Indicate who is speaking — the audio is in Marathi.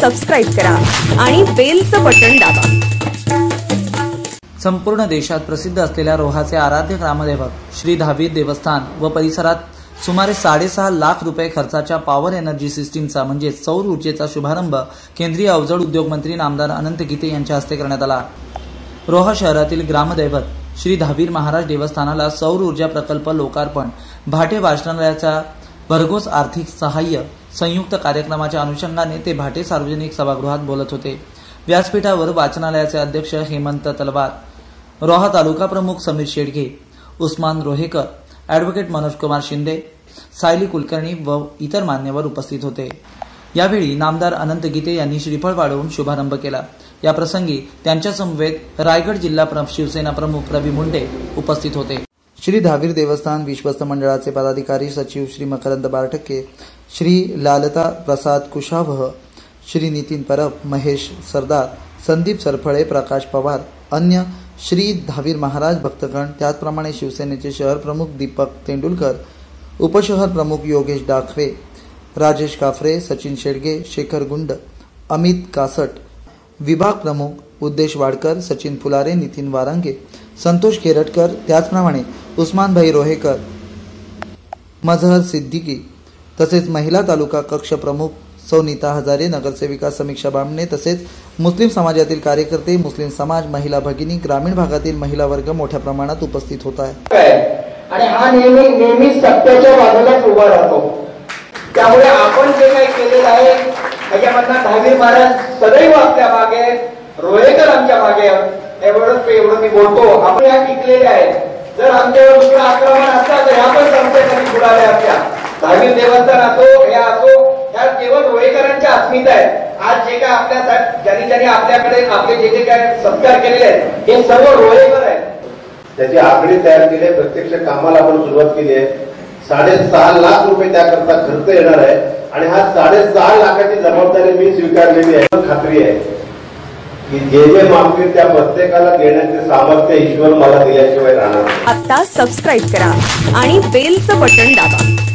Speaker 1: सबस्क्राईब करा आणि बेलचं बटन दाबा.
Speaker 2: संपूर्ण देशात प्रसिद्ध असलेल्या रोहाचे आराध्य ग्रामदैवत श्री धावीर देवस्थान व परिसरात सुमारे साडेसहा लाख रुपये खर्चाच्या पॉवर एनर्जी सिस्टीमचा म्हणजे सौर ऊर्जेचा शुभारंभ केंद्रीय अवजड उद्योग मंत्री नामदार अनंत गीते यांच्या हस्ते करण्यात आला. रोहा शहरातील ग्रामदैवत श्री धावीर महाराज देवस्थानाला सौर ऊर्जा प्रकल्प लोकार्पण भाटे वाचनालयाचा भरघोस आर्थिक सहाय्य संयुक्त कार्यक्रमाच्या अनुषंगाने ते भाटे सार्वजनिक सभागृहात बोलत होते. व्यासपीठावर वाचनालयाचे अध्यक्ष हेमंत तलवार रोहा तालुका प्रमुख समीर शेडगे उस्मान रोहेकर ॲडव्होकेट मनोजकुमार शिंदे सायली कुलकर्णी व इतर मान्यवर उपस्थित होते. यावेळी नामदार अनंत गीते यांनी श्रीफळ वाढवून शुभारंभ केला. याप्रसंगी त्यांच्या समवेत रायगड जिल्हा शिवसेना प्रमुख रवी मुंडे उपस्थित होते. श्री धावीर देवस्थान विश्वस्त मंडळाचे पदाधिकारी सचिव श्री मकरंद बारटक्के श्री लालता प्रसाद कुशावह श्री नितीन परब महेश सरदार संदीप सरफळे प्रकाश पवार अन्य श्री धावीर महाराज भक्तगण त्याचप्रमाणे शिवसेनेचे शहर प्रमुख दीपक तेंडुलकर उपशहर प्रमुख योगेश डाखवे राजेश काफरे सचिन शेडगे शेखर गुंड अमित कासट विभाग प्रमुख उद्देश वाडकर सचिन फुलारे नितीन वारांगे संतोष केरटकर त्याचप्रमाणे उस्मानभाई रोहेकर मजहर सिद्दीकी तसेच महिला तालुका कक्ष प्रमुख सौनीता हजारे नगरसेविका समीक्षा बामणे तसेच मुस्लिम समाजातील कार्यकर्ते मुस्लिम समाज महिला भगिनी ग्रामीण भागातील महिला वर्ग मोठ्या प्रमाणात उपस्थित होत आहे.
Speaker 3: आणि हा नेहमी नेहमी सत्याच्या बाजूलाच उभा राहतो. त्यामुळे आपण जे काही केलेलं आहे त्याच्यामधनं दहावीर महाराज सदैव आपल्या मागे रोहेकर आमच्या मागे आहेत. एवढंच एवढं मी बोलतो. आपण या टिकलेले आहेत. जर आमच्यावर दुसरं आक्रमण असता तर ह्या पण संस्थेसाठी बुडाल्या असत्या धार्मिक देवस्थान असो हे असो ह्या केवळ रोहेकरांच्या अस्मिता आहेत. आज जे काय आपल्या ज्यांनी ज्यांनी आपल्याकडे आपले जे जे काय सत्कार केलेले आहेत हे सर्व रोहेकर आहेत.
Speaker 4: त्याचे आकडे तयार केले प्रत्यक्ष कामाला आपण सुरुवात केली आहे. साडेसहा लाख रुपये त्याकरता खर्च येणार आहे. आणि हा साडेसहा लाखाची जबाबदारी मी स्वीकारलेली आहे. खात्री आहे. की जे जे मागतील त्या प्रत्येकाला देण्याचे सामर्थ्य ईश्वर मला दिल्याशिवाय राहणार
Speaker 1: आता सबस्क्राईब करा आणि बेलचं बटन दाबा.